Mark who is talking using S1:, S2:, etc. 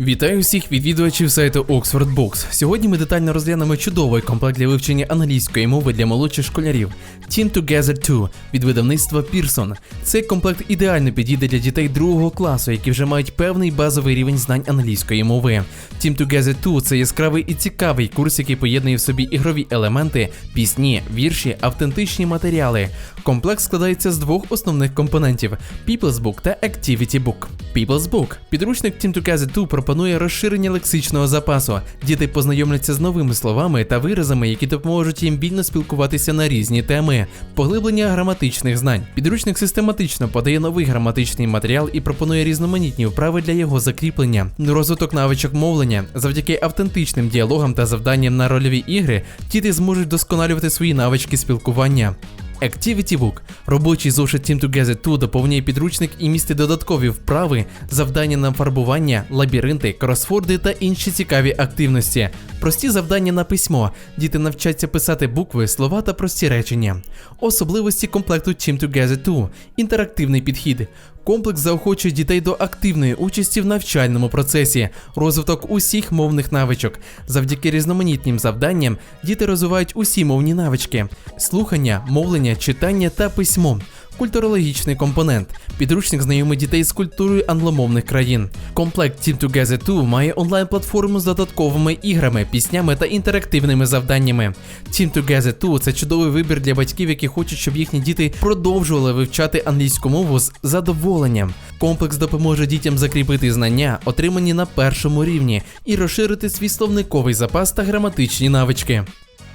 S1: Вітаю всіх відвідувачів сайту Oxford Books. Сьогодні ми детально розглянемо чудовий комплект для вивчення англійської мови для молодших школярів Team Together 2 від видавництва Pearson. Цей комплект ідеально підійде для дітей другого класу, які вже мають певний базовий рівень знань англійської мови. Team Together 2 – це яскравий і цікавий курс, який поєднує в собі ігрові елементи, пісні, вірші, автентичні матеріали. Комплект складається з двох основних компонентів: People's Book та Activity Book. People's Book – підручник Team Together 2 пропонує розширення лексичного запасу. Діти познайомляться з новими словами та виразами, які допоможуть їм вільно спілкуватися на різні теми, поглиблення граматичних знань. Підручник систематично подає новий граматичний матеріал і пропонує різноманітні вправи для його закріплення. Розвиток навичок мовлення завдяки автентичним діалогам та завданням на рольові ігри діти зможуть досконалювати свої навички спілкування. Activity Book – робочий зошит Team Together 2 доповнює підручник і містить додаткові вправи, завдання на фарбування, лабіринти, кросфорди та інші цікаві активності. Прості завдання на письмо. Діти навчаться писати букви, слова та прості речення. Особливості комплекту Team Together 2 – інтерактивний підхід. Комплекс заохочує дітей до активної участі в навчальному процесі, розвиток усіх мовних навичок. Завдяки різноманітним завданням діти розвивають усі мовні навички: слухання, мовлення, читання та письмо. Культурологічний компонент. Підручник знайомить дітей з культурою англомовних країн. Комплект Team Together 2 має онлайн-платформу з додатковими іграми, піснями та інтерактивними завданнями. Team Together 2 – це чудовий вибір для батьків, які хочуть, щоб їхні діти продовжували вивчати англійську мову з задоволенням. Комплекс допоможе дітям закріпити знання, отримані на першому рівні, і розширити свій словниковий запас та граматичні навички.